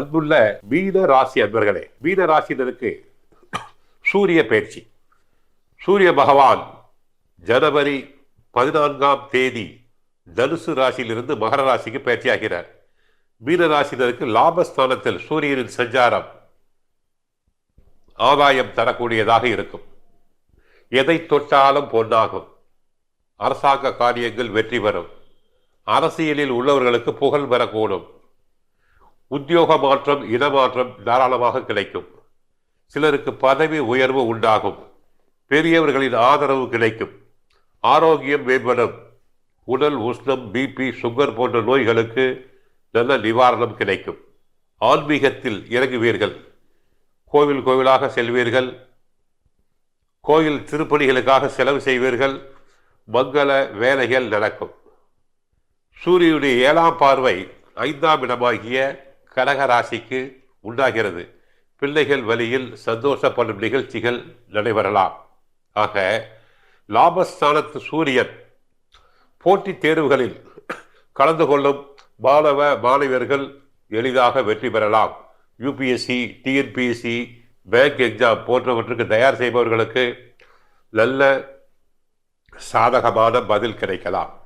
அன்புள்ள மீன ராசி அன்பர்களே வீத ராசியினருக்கு சூரிய பயிற்சி. சூரிய பகவான் ஜனவரி பதினான்காம் தேதி தனுசு ராசியிலிருந்து மகர ராசிக்கு பயிற்சியாகிறார். மீன ராசினருக்கு லாபஸ்தானத்தில் சூரியனின் சஞ்சாரம் ஆதாயம் தரக்கூடியதாக இருக்கும். எதை தொட்டாலும் பொன்னாகும். அரசாங்க காரியங்கள் வெற்றி பெறும். அரசியலில் உள்ளவர்களுக்கு புகழ் பெறக்கூடும். உத்தியோக மாற்றம் இடமாற்றம் தாராளமாக கிடைக்கும். சிலருக்கு பதவி உயர்வு உண்டாகும். பெரியவர்களின் ஆதரவு கிடைக்கும். ஆரோக்கியம் மேம்படும். உடல் உஷ்ணம் பிபி சுகர் போன்ற நோய்களுக்கு நல்ல நிவாரணம் கிடைக்கும். ஆன்மீகத்தில் இறங்குவீர்கள். கோவில் கோவிலாக செல்வீர்கள். கோயில் திருப்பணிகளுக்காக செலவு செய்வீர்கள். மங்கள வேலைகள் நடக்கும். சூரியனுடைய ஏழாம் பார்வை ஐந்தாம் இடமாகிய கடகராசிக்கு உண்டாகிறது. பிள்ளைகள் வழியில் சந்தோஷப்படும் நிகழ்ச்சிகள் நடைபெறலாம். ஆக லாபஸ்தானத்து சூரியன் போட்டித் தேர்வுகளில் கலந்து கொள்ளும் மாணவ மாணவியர்கள் எளிதாக வெற்றி பெறலாம். யூபிஎஸ்சி டிஎன்பிஎஸ்சி பேங்க் எக்ஸாம் போன்றவற்றுக்கு தயார் செய்பவர்களுக்கு நல்ல சாதகமான பதில் கிடைக்கலாம்.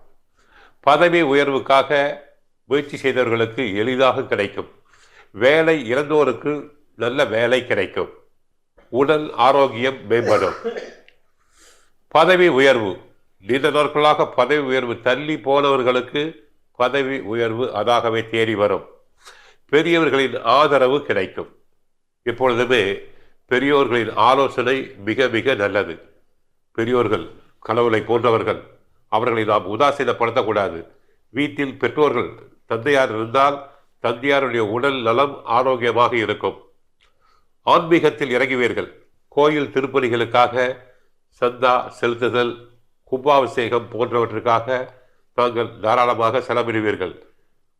பதவி உயர்வுக்காக முயற்சி செய்தவர்களுக்கு எளிதாக கிடைக்கும். வேலை இறந்தோருக்கு நல்ல வேலை கிடைக்கும். உடல் ஆரோக்கியம் மேம்படும். பதவி உயர்வு. நீண்ட நாட்களாக பதவி உயர்வு தள்ளி போனவர்களுக்கு பதவி உயர்வு அதாகவே தேடி வரும். பெரியவர்களின் ஆதரவு கிடைக்கும். எப்பொழுதுமே பெரியோர்களின் ஆலோசனை மிக மிக நல்லது. பெரியோர்கள் கடவுளை போன்றவர்கள் அவர்களை நாம் உதாசீனப்படுத்தக்கூடாது. வீட்டில் பெற்றோர்கள் தந்தையார் இருந்தால் தந்தையாருடைய உடல் நலம் ஆரோக்கியமாக இருக்கும். ஆன்மீகத்தில் இறங்குவீர்கள். கோயில் திருப்பணிகளுக்காக சந்தா செலுத்துதல் கும்பாபிஷேகம் போன்றவற்றுக்காக தாங்கள் தாராளமாக செலவிடுவீர்கள்.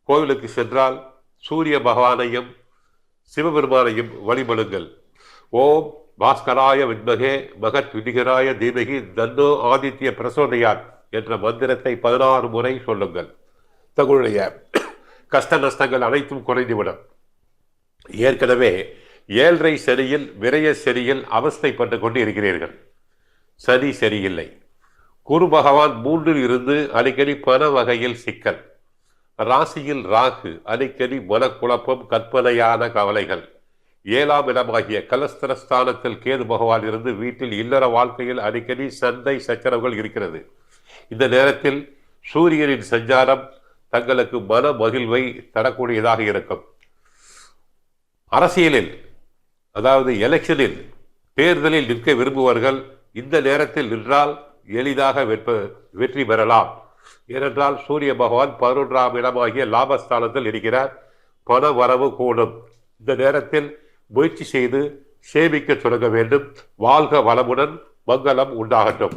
கோவிலுக்கு சென்றால் சூரிய பகவானையும் சிவபெருமானையும் வழிபடுங்கள். ஓம் பாஸ்கராய விண்மகே மகத் விதிகராய தீமகி தன்னோ ஆதித்ய பிரசோதையான் என்ற மந்திரத்தை பதினாறு முறை சொல்லுங்கள். தங்களுடைய கஷ்ட நஷ்டங்கள் அனைத்தும் குறைந்துவிடும். ஏற்கனவே ஏழரை சரியில் விரய சரியில் அவஸ்தைப்பட்டு கொண்டு இருக்கிறீர்கள் சனி சரியில்லை. குரு பகவான் மூன்றில் இருந்து அடிக்கடி பண வகையில் சிக்கல். ராசியில் ராகு அடிக்கடி மனக்குழப்பம் கற்பனையான கவலைகள். ஏழாம் இடமாகிய கலஸ்திரஸ்தானத்தில் கேது பகவான் இருந்து வீட்டில் இல்லற வாழ்க்கையில் அடிக்கடி சந்தை சச்சரவுகள் இருக்கிறது. இந்த நேரத்தில் சூரியனின் சஞ்சாரம் தங்களுக்கு மன மகிழ்வை தரக்கூடியதாக இருக்கும். அரசியலில் அதாவது எலெக்ஷனில் தேர்தலில் நிற்க விரும்புவர்கள் இந்த நேரத்தில் நின்றால் எளிதாக வெற்ப வெற்றி பெறலாம். ஏனென்றால் சூரிய பகவான் பதினொன்றாம் இடமாகிய லாபஸ்தானத்தில் இருக்கிறார். பண வரவு கூடும். இந்த நேரத்தில் முயற்சி செய்து சேமிக்க தொடங்க வேண்டும். வாழ்க வளமுடன் மங்களம் உண்டாகட்டும்.